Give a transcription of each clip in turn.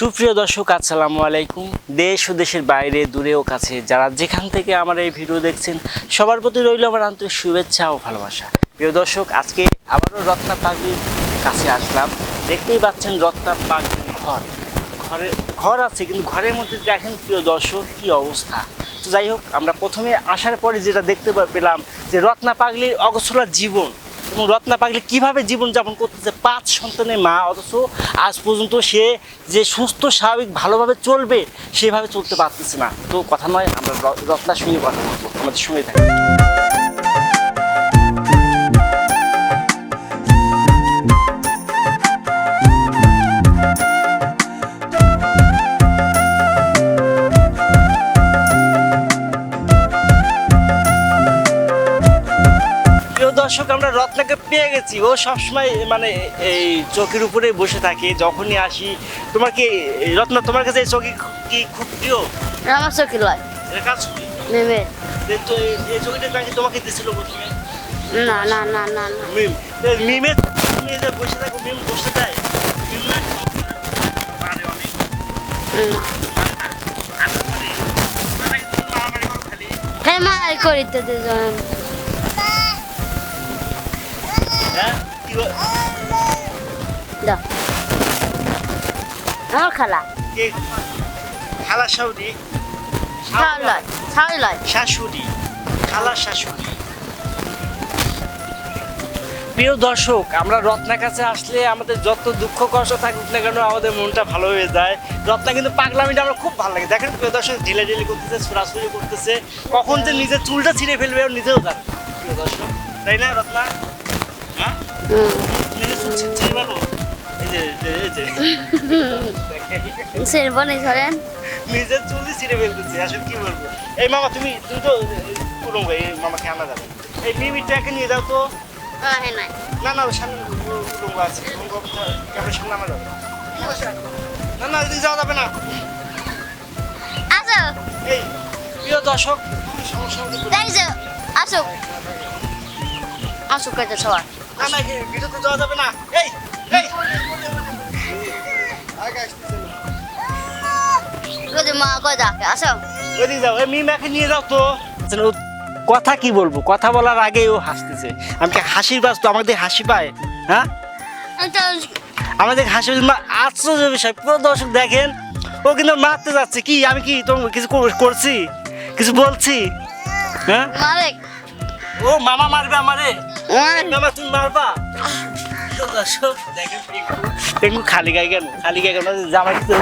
সুপ্রিয় দর্শক, আসসালামু আলাইকুম। দেশ ও দেশের বাইরে, দূরে ও কাছে যারা যেখান থেকে আমার এই ভিডিও দেখছেন, সবার প্রতি রইল আমার আন্তরিক শুভেচ্ছা ও ভালোবাসা। প্রিয় দর্শক, আজকে আবারও রত্না পাগলির কাছে আসলাম। দেখতেই পাচ্ছেন রত্না পাগলির ঘর। ঘরে, ঘর আছে, কিন্তু ঘরের মধ্যে দেখেন, প্রিয় দর্শক, কি অবস্থা। তো যাই হোক, আমরা প্রথমে আসার পরে যেটা দেখতে পেলাম যে রত্না পাগলির অগোছলা জীবন। এবং রত্না পাগলি কীভাবে জীবনযাপন করতেছে? পাঁচ সন্তানের মা, অথচ আজ পর্যন্ত সে যে সুস্থ, স্বাভাবিক, ভালোভাবে চলবে, সেভাবে চলতে পারতেছে না। তো কথা নয়, আমরা রত্না শুনে কথা বলব। আমাদের শুনে থাকি দর্শক আমরা রত্নাকে পেয়ে গেছি। ও সবসময় মানে এই চৌকির উপরে বসে থাকে যখনই আসি। তোমার কি রত্না তোমার কাছে এই চৌকি কি খুব প্রিয়? আমার চোখে লয়। এটা কাজ নেবে যে তো এই- চৌকিটা নাকি তোমাকে দিছিল প্রথমে? না না না না না। মিম। মিমে তুমি যে বসে থাকো মিম বসে দেয় মিম না? পারে অনেক। হ্যাঁ মারাই করি তো দুজন হ্যাঁ? কি বল- দাও। আমার খালা। কে? খালা শাশুড়ি? খালা শাশুড়ি। প্রিয় দর্শক আমরা রত্নার কাছে আসলে আমাদের যত দুঃখ কষ্ট থাকুক না কেন আমাদের মনটা ভালো হয়ে যায়। রত্না কিন্তু পাগলামিটা আমার খুব ভালো লাগে। দেখেন প্রিয় দর্শক ঢিলে ঢিলে করতেছে সরাসরি করতেছে। কখন যে নিজের চুলটা ছিঁড়ে ফেলবে নিজেও জানে প্রিয় দর্শক তাই না রত্না? হ্যাঁ হুম। নিজের চুল ছি- ছিঁড়ে পারব এই যে এই যে, এই যে সের বনে ধরেন নিজের ফেলতেছি আসলে কি বলব? এই মামা তুমি তুমি তো পুরো এই মামাকে আনা যাবে। এই মিমিটাকে নিয়ে যাও তো। না না ওর সামনে উলঙ্গ আছে উলঙ্গ ক্যামেরার সামনে আনা যাবে। না না যাওয়া যাবে না। আসো। এই প্রিয় দর্শক তুমি সমস্যা হতে পারে। দেখছ আসো। আসো কেটে সবার না না ভিডিওতে যাওয়া যাবে না? এই এই। মা কয় আসো। ওইদিকে যাও। এই মিমাকে নিয়ে যাও তো। ও কথা কি বলব? কথা বলার আগেই ও হাসতেছে। আমি কি হাসির বাস তো আমাদের হাসি পায়? হ্যাঁ? আমাদের হাসি আশ্চর্য বিষয়। পুরো দর্শক দেখেন ও কিন্তু মারতে যাচ্ছে। কি আমি কি তোমার কিছু করছি? কিছু বলছি? হ্যাঁ? ও মামা মারবে আমারে। তুমি মারবা। দেখেন খালি গায়ে কেন খালি গায়ে কেন জামা কিছু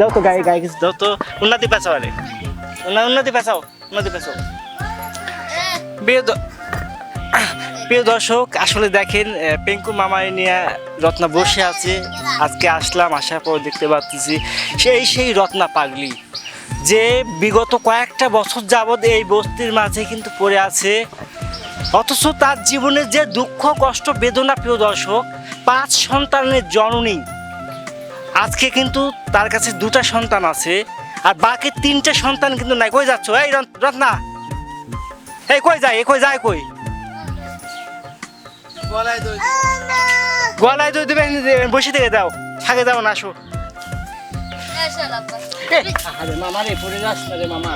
দাও তো গায়ে গায়ে কিছু দাও তো উন্নতি পেঁচাও আরে উন্নতি পেঁচাও উন্নতি পেঁচাও প্রিয় দর্শক আসলে দেখেন পেঙ্কু মামাই নিয়ে রত্না বসে আছে। আজকে আসলাম আসার পর দেখতে পাচ্ছি সেই সেই রত্না পাগলি যে বিগত কয়েকটা বছর যাবৎ এই বস্তির মাঝে কিন্তু পড়ে আছে। অথচ তার জীবনে যে দুঃখ কষ্ট বেদনা প্রিয় দর্শক পাঁচ সন্তানের জননী আজকে কিন্তু তার কাছে দুটা সন্তান আছে আর বাকি তিনটে সন্তান কিন্তু নাই। কই যাচ্ছ? এই রত্না! এই কই যায়? এ কই যায় কই? গলায় দই দেবে বসে থেকে দাও। থাকে যাও না আসো। মামা রে পড়ে যাস না রে মামা।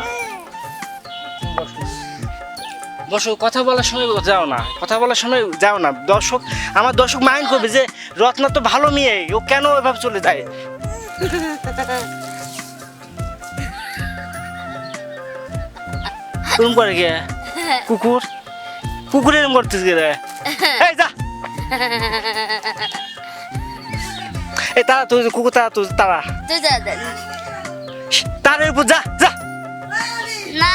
বসো কথা বলার সময় যাও না কথা বলার সময় যাও না। দর্শক আমার দর্শক মাইন্ড করবে যে রত্না তো ভালো মেয়ে ও কেন এভাবে চলে যায়? এরম করে গে কুকুর? কুকুর এরম করতেছে গে এই যা! এই তারা তুই কুকুর তারা তুই তারা। তুই যা দে। তার উপর যা যা। না।